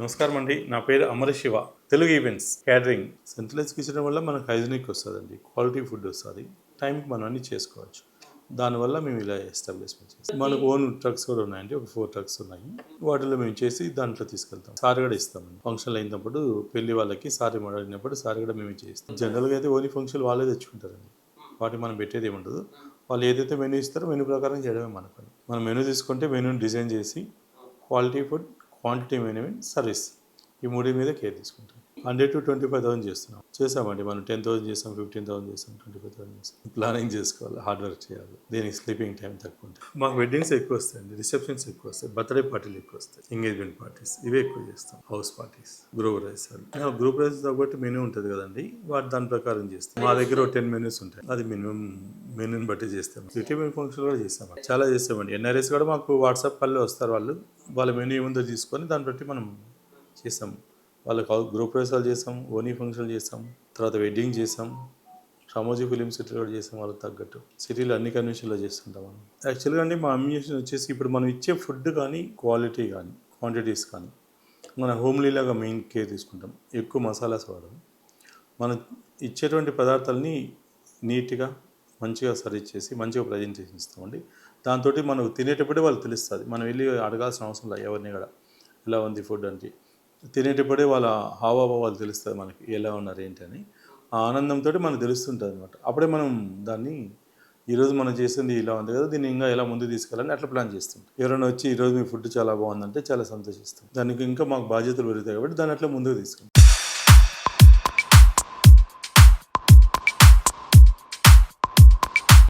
నమస్కారం అండి నా పేరు Amara Shiva Telugu events catering centralize ఇచ్చడం వల్ల మనకు హైజీనిక్ వస్తుందండి. క్వాలిటీ ఫుడ్ వస్తుంది. టైంకి మనం అన్ని చేసుకోవచ్చు. దానివల్ల మేము ఇలా ఎస్టాబ్లిష్మెంట్ చేస్తాం. మనకు ఓన్ ట్రక్స్ కూడా ఉన్నాయండి. ఒక ఫోర్ ట్రక్స్ ఉన్నాయి. వాటిలో మేము చేసి దాంట్లో తీసుకెళ్తాం. సారి కూడా ఇస్తామండి. ఫంక్షన్లు అయినప్పుడు పెళ్ళి వాళ్ళకి సారీ మాట్లాడినప్పుడు సారి కూడా మేము చేస్తాం జనరల్గా అయితే ఓన్లీ ఫంక్షన్ వాళ్ళే తెచ్చుకుంటారండి. వాటి మనం పెట్టేది ఏముండదు. వాళ్ళు ఏదైతే మెనూ ఇస్తారో మెనూ ప్రకారం చేయడమే మన పని. మనం మెనూ తీసుకుంటే మెనూని డిజైన్ చేసి quality food quantity management service ఈ మూడు మీద కేర్ తీసుకుంటాం. Hundred to twenty five thousand చేస్తున్నాం. చేసామండి మనం టెన్ థౌసండ్ చేస్తాం ఫిఫ్టీన్ థౌసండ్ చేస్తాం ట్వంటీ ఫైవ్ థౌసండ్ చేసాం ప్లానింగ్ చేసుకోవాలి హార్డ్ వర్క్ చేయాలి. దీనికి స్లీపింగ్ టైం తక్కువ ఉంటుంది. మాకు వెడ్డింగ్స్ ఎక్కువ వస్తాయండి రిసెప్షన్స్ ఎక్కువ వస్తాయి బర్త్డే పార్టీలు ఎక్కువ వస్తాయి ఎంగేజ్మెంట్ పార్టీస్ ఇవే ఎక్కువ చేస్తాం house parties group rice group rice కాబట్టి మెనూ ఉంటుంది కదండి వాటి దాని ప్రకారం చేస్తాం. మా దగ్గర టెన్ మెనూస్ ఉంటాయి అది మినిమం మెనూని బట్టి చేస్తాం. సిటీ మెనూ ఫంక్షన్ కూడా చేస్తాం. చాలా చేస్తామండి. ఎన్ఆర్ఎస్ కూడా మాకు వాట్సాప్ పల్లె వస్తారు వాళ్ళు వాళ్ళ మెనూ ఏముందో తీసుకొని దాన్ని బట్టి మనం చేస్తాం వాళ్ళకి గ్రూప్ ప్రవేశాలు చేస్తాం ఓనీ ఫంక్షన్లు చేస్తాం తర్వాత వెడ్డింగ్ చేస్తాం రామోజీ ఫిలిం సిటీలో కూడా చేస్తాం వాళ్ళకి తగ్గట్టు. సిటీలో అన్ని కన్వెన్షన్లో చేస్తుంటాం మనం. యాక్చువల్గా అండి మా అమ్యూషన్ వచ్చేసి ఇప్పుడు మనం ఇచ్చే ఫుడ్ కానీ క్వాలిటీ కానీ క్వాంటిటీస్ కానీ మన హోమ్లీలాగా మెయిన్ కేర్ తీసుకుంటాం. ఎక్కువ మసాలాస్ వాడడం. మనం ఇచ్చేటువంటి పదార్థాలని నీట్గా మంచిగా సర్వ్ చేసి మంచిగా ప్రజెంటేషన్ ఇస్తామండి దాంతో మనకు తినేటప్పుడే వాళ్ళు తెలుస్తుంది. మనం వెళ్ళి అడగాల్సిన అవసరం లేదు ఎవరిని కూడా. ఎలా ఉంది ఫుడ్ అంటే. తినేటప్పుడే వాళ్ళ హావభావాలు తెలుస్తుంది మనకి ఎలా ఉన్నారు ఏంటి అని ఆ ఆనందంతో మనకు తెలుస్తుంటుంది అనమాట అప్పుడే మనం దాన్ని ఈరోజు మనం చేసింది ఇలా ఉంది కదా దీన్ని ఇంకా ఎలా ముందు తీసుకెళ్ళాలని అట్లా ప్లాన్ చేస్తాం ఎవరైనా వచ్చి ఈరోజు మీ ఫుడ్ చాలా బాగుందంటే చాలా సంతోషిస్తాం. దానికి ఇంకా మాకు బాధ్యతలు పెరుగుతాయి కాబట్టి దాన్ని అట్లా ముందుకు తీసుకుంటాం.